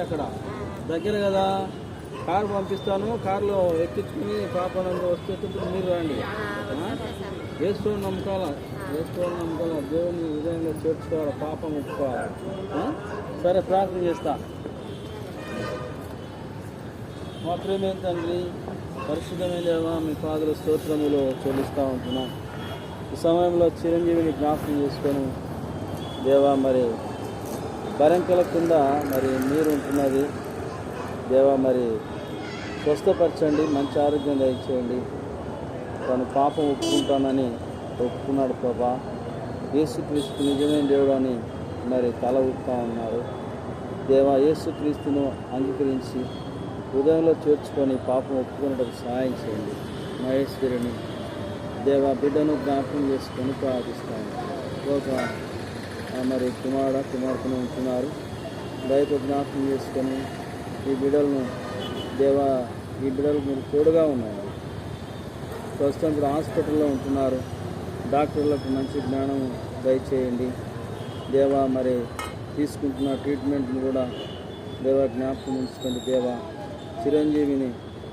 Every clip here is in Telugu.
అక్కడ. దగ్గర కదా. కారు పంపిస్తాను. కారులో ఎక్కించుకుని పాపనంగా వస్తే మీరు రండి. వేసుకో నమ్మకాల వేసుకో నమ్మకాల దేవుని హృదయంలో చేర్చుకోవాలి పాపం ఒప్పుకోవాలి? సరే ప్రార్థన చేస్తా. మా ప్రేమే తండ్రి పరిశుద్ధమైన దేవా మీ పాదుల స్తోత్రములో చెల్లిస్తూ ఉంటున్నాం. ఈ సమయంలో చిరంజీవిని జ్ఞాపకం చేసుకొని దేవా మరి బరంకల కింద మరి నీరు ఉంటున్నది. దేవా మరి స్వస్థపరచండి మంచి ఆరోగ్యం దయచేయండి. తను పాపం ఒప్పుకుంటానని ఒప్పుకున్నాడు ప్రభా. యేసుక్రీస్తు నిజమైన దేవుడు అని మరి తల ఊపుతా ఉన్నారు. దేవా యేసుక్రీస్తును అంగీకరించి హృదయంలో చేర్చుకొని పాపం ఒప్పుకున్నట్టు సహాయం చేయండి. మహేశ్వరుని దేవా బిడ్డను జ్ఞాపకం చేసుకొని ప్రార్థిస్తాను. ఒక మరి కుమారుడ కుమార్తెను ఉంటున్నారు దయతో జ్ఞాపకం చేసుకొని ఈ బిడ్డలను దేవా ఈ బిడ్డలకు మీరు తోడుగా ఉన్నారు ప్రస్తుతం ఇప్పుడు హాస్పిటల్లో ఉంటున్నారు. డాక్టర్లకు మంచి జ్ఞానం దయచేయండి. దేవా మరి తీసుకుంటున్న ట్రీట్మెంట్ని కూడా దేవా జ్ఞాపకం ఉంచుకోండి. దేవా చిరంజీవిని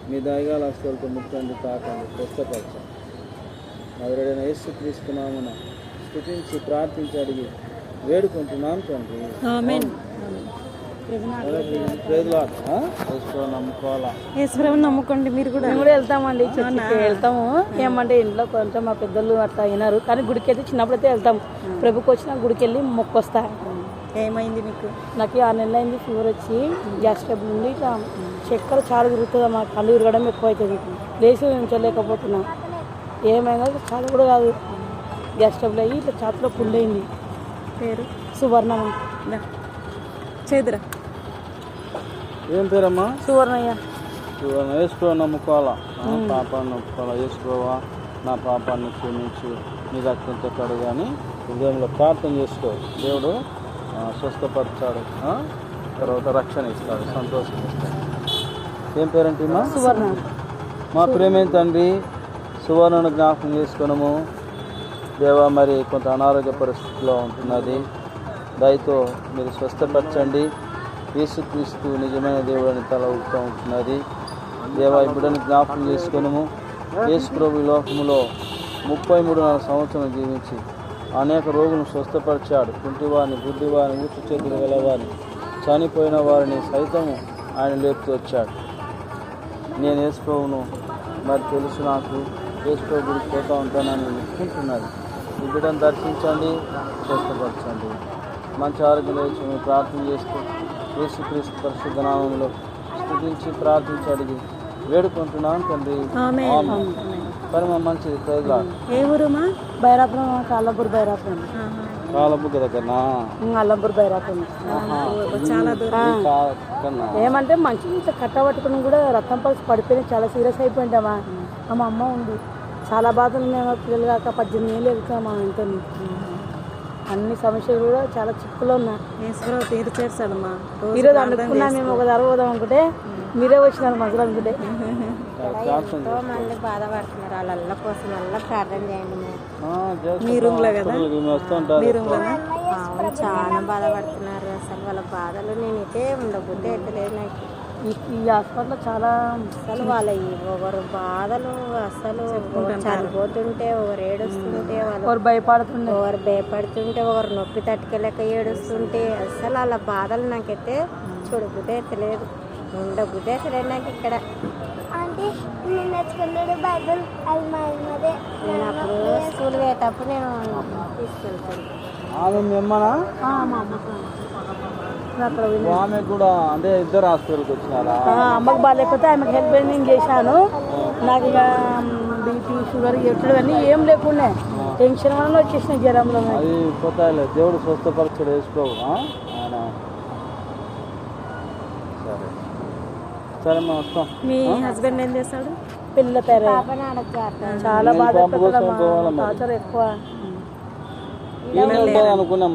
మీ దయగాల హస్తాలతో ముట్టండి తాకండి. స్వస్థపరచండి. మధురైన యేసు తీసుకున్నామని స్థుతించి ప్రార్థించి అడిగి వేడుకుంటున్నాం తండ్రి. ఈశ్వరం నమ్ముకోండి మీరు కూడా. మేము కూడా వెళ్తామండి చర్చికి. వెళ్తాము. ఏమంటే ఇంట్లో కొంచెం మా పెద్దలు అట్లా అయినారు. కానీ గుడికి అయితే చిన్నప్పుడైతే వెళ్తాం ప్రభుకి వచ్చిన గుడికి వెళ్ళి మొక్కొస్తా. ఏమైంది మీకు? నాకు ఆరు నెలలు అయింది ఫీవర్ వచ్చి గ్యాస్ ట్రబుల్ ఉంది. ఇట్లా చక్కెర చాలా తిరుగుతుంది. మా కళ్ళు తిరగడం ఎక్కువ అవుతుంది లేచి ఉంచలేకపోతున్నా ఏమైనా చాలా కూడా కాదు. గ్యాస్ ట్రబుల్ అయ్యి ఇట్లా చేతిలో పుల్లయింది పేరు? సువర్ణ. చేదురా ఏం పేరమ్మా? సువర్ణయ్య. ఇవాళ వేసుకో నమ్ముకోవాలా? ఆ, పాపాన్ని నమ్ముకోవాలా వేసుకోవా నా పాపాన్ని క్షమించి నీ రక్తంతో కడుగాని హృదయంలో ప్రార్థన చేసుకో. దేవుడు స్వస్థపరచాడు? తర్వాత రక్షణ ఇస్తాడు సంతోషం ఇస్తాడు. ఏం పేరంటే మా సువర్ణ. మా ప్రేమైన తండ్రి? సువర్ణను జ్ఞాపకం చేసుకున్నాము దేవా మరి కొంత అనారోగ్య పరిస్థితిలో ఉంటున్నది. దయతో మీరు స్వస్థపరచండి. యేసుక్రీస్తు నిజమైన దేవుడని తల ఊపుతూ ఉంటున్నది. దేవా ఇప్పుడని జ్ఞాపకం చేసుకునము. యేసు ప్రభు లోకములో ముప్పై మూడున్నర సంవత్సరం జీవించి అనేక రోగులను స్వస్థపరిచాడు. కుంటివారిని గుడ్డివారిని ఊచి చేతులు గలవారిని చనిపోయిన వారిని సైతము ఆయన లేపుతూ వచ్చాడు. నేను యేసుప్రభును మరి తెలుసు నాకు. యేసుప్రభు గుడికి పోతూ ఉంటానని అనుకుంటున్నాను ఈ బిడ్డను దర్శించండి స్వస్థపరచండి. మంచి ఆరోగ్యం లేచి మేము ప్రార్థన చేస్తూ యేసుక్రీస్తు పరిశుద్ధ నామంలో స్థుతించి ప్రార్థించి అడిగి వేడుకుంటున్నాం తండ్రి. ఆమేన్. పరమ మంచిది ప్రజలు. ఏ ఊరుమా? బైరాపురం కాలబుగ్గ దగ్గరనా? అల్లపూర్ బైరాపురం. చాలా దూరం. ఏమంటే మంచి ఇట్లా కట్టబట్టుకుని కూడా రక్తం పల్స్ పడిపోయి చాలా సీరియస్ అయిపోయింటామా మా అమ్మ ఉంది. చాలా బాధలు ఉన్నాయి మా పిల్లలు కాక. పద్దెనిమిది ఏళ్ళు వెళ్తాం మా ఇంట్లో అన్ని సమస్యలు కూడా చాలా చిక్కులో ఉన్నా ఈశ్వరం తీరు చేర్చాడమ్మా ఈరోజు అనుకున్నా మేము ఒక ధర పోదాం అనుకుంటే మీరే వచ్చినారు మసలు అనుకుంటే. ఉంది. మంది బాధపడుతున్నారు. వాళ్ళ కోసం వల్ల ప్రార్థన చేయండి. మీ రూమ్లో కదా? మేము వస్తుంటారు అవును చాలా బాధపడుతున్నారు. అసలు వాళ్ళ బాధలు నేను ఇటే ఉండబుద్ధి ఎట్టలేదు నాకు. ఈ- హాస్పిటల్లో చాలా అసలు వాళ్ళ ఒకరు బాధలు అసలు ఒకరు చనిపోతుంటే ఒకరు ఏడుస్తుంటే వాళ్ళు ఎవరు భయపడుతుండే. ఒకరు భయపడుతుంటే ఒకరు నొప్పి తట్టుకోలేక ఏడుస్తుంటే అసలు వాళ్ళ బాధలు నాకైతే చూడబుద్ధి ఎత్తలేదు ఎత్తలేదు నాకు ఇక్కడ అంటే నేను బైబిల్ అప్పుడు స్కూల్ పోయేటప్పుడు నేను తీసుకెళ్తాను. మిమ్మనా మా. ఆమె కూడా అంటే ఇద్దరు హాస్పిటల్కి వచ్చినారా? ఆ, అమ్మకు బాగాలేకపోతే ఆమెకు హెల్ప్ నేను చేశాను. నాకు ఇక బీపీ షుగర్ ఎట్లు అన్నీ ఏం లేకుండా. టెన్షన్ వల్ల వచ్చేసిన జ్వరంలో అది పోతాయిలే. దేవుడు స్వస్థపరచడు వేసుకోవు? ఆయన సరే. సరే మేము వస్తాం మీ హస్బెండ్ ఏం చేస్తాడు? పాపని అడగ చాలా బాధ? టార్చర్ ఎక్కువ. అనుకున్నాం